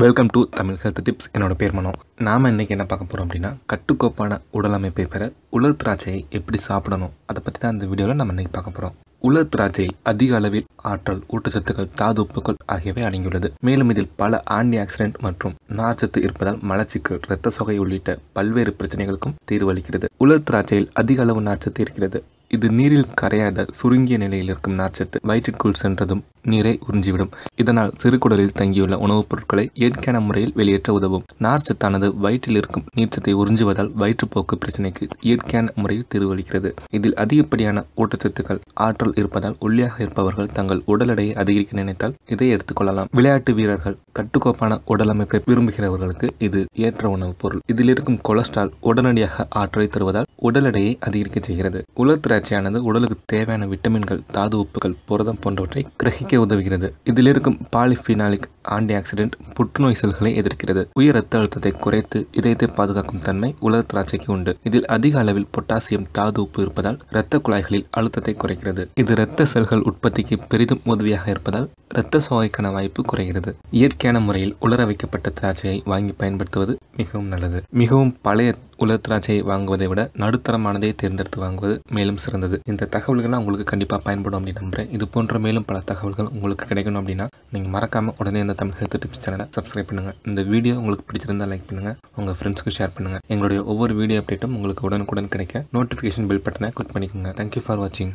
Welcome to Tamil health tips என்னோட பேர் மனோ. நாம் இன்றைக்கி என்ன பார்க்க போகிறோம் அப்படின்னா கட்டுக்கோப்பான உடல் அமைப்பை பெற உலர் திராட்சையை எப்படி சாப்பிடணும்? அதை பற்றி தான் இந்த வீடியோவில் நம்ம இன்றைக்கி பார்க்க போகிறோம் உலர் திராட்சை அதிக அளவில் ஆற்றல் ஊட்டச்சத்துக்கள் தாது உப்புகள் ஆகியவை அடங்கியுள்ளது. மேலும் இதில் பல ஆன்டி ஆக்சிடென்ட் மற்றும் நார்ச்சத்து இருப்பதால் மலச்சிக்கல் இரத்த சொகை உள்ளிட்ட பல்வேறு பிரச்சனைகளுக்கும் தீர்வளிக்கிறது உலர் திராட்சையில் அதிக அளவு நார்ச்சத்து இருக்கிறது. இது நீரில் கரையாத சுருங்கிய நிலையில் இருக்கும் நார்ச்சத்து வயிற்றிற்குள் சென்றதும் நீரை உறிஞ்சிவிடும். இதனால் சிறுகுடலில் தங்கியுள்ள உணவுப் பொருட்களை இயற்கையான முறையில் வெளியேற்ற உதவும். நார்ச்சத்தானது வயிற்றில் இருக்கும் நீர்ச்சத்தை உறிஞ்சுவதால் வயிற்றுப்போக்கு பிரச்சனைக்கு இயற்கையான முறையில் தீர்வளிக்கிறது இதில் அதிகப்படியான ஊட்டச்சத்துக்கள் ஆற்றல் இருப்பதால் ஒல்லியாக இருப்பவர்கள் தங்கள் உடல் எடையை அதிகரிக்க நினைத்தால் இதை எடுத்துக்கொள்ளலாம் விளையாட்டு வீரர்கள் கட்டுக்கோப்பான உடலமைப்பை விரும்புகிறவர்களுக்கு இது ஏற்ற உணவுப் பொருள். இதில் இருக்கும் கொலஸ்ட்ரால் உடனடியாக ஆற்றலை தருவதால் உடல் எடையை அதிகரிக்க செய்கிறது. உலர் திராட்சையானது உடலுக்கு தேவையான விட்டமின்கள் தாது உப்புகள் புரதம் போன்றவற்றை கிரகிக்க உதவுகிறது. இதில் இருக்கும் பாலிஃபினாலிக் ஆன்டி ஆக்சிடென்ட் புற்றுநோய் செல்களை எதிர்க்கிறது. உயர் ரத்த அழுத்தத்தை குறைத்து இதயத்தை பாதுகாக்கும் தன்மை உலர் திராட்சைக்கு உண்டு. இதில் அதிக அளவில் பொட்டாசியம் தாது உப்பு இருப்பதால் இரத்த குழாய்களில் அழுத்தத்தை குறைக்கிறது. இது இரத்த செல்கள் உற்பத்திக்கு பெரிதும் உதவியாக இருப்பதால் இரத்த சோகைக்கான வாய்ப்பு குறைகிறது. இயற்கையான முறையில் உலர வைக்கப்பட்ட திராட்சையை வாங்கி பயன்படுத்துவது மிகவும் நல்லது. மிகவும் பழைய உலர் திராட்சையை வாங்குவதை விட நடுத்தரமானதை தேர்ந்தெடுத்து வாங்குவது மேலும் சிறந்தது. இந்த தகவல்கள்லாம் உங்களுக்கு கண்டிப்பாக பயன்படும் அப்படின்னு நம்புறேன். இது போன்ற மேலும் பல தகவல்கள் உங்களுக்கு கிடைக்கணும் அப்படின்னா நீங்கள் மறக்காமல் உடனே இந்த தமிழ் ஹெல்த் டிப்ஸ் சேனலை சப்ஸ்கிரைப் பண்ணுங்கள் இந்த வீடியோ உங்களுக்கு பிடிச்சிருந்தால் லைக் பண்ணுங்கள் உங்கள் ஃப்ரெண்ட்ஸ்க்கு ஷேர் பண்ணுங்கள் எங்களுடைய ஒவ்வொரு வீடியோ அப்டேட்டும் உங்களுக்கு உடனுக்குடன் கிடைக்க நோட்டிஃபிகேஷன் பில் பட்டனை கிளிக் பண்ணிக்கோங்க. தேங்க்யூ ஃபார் வாட்சிங்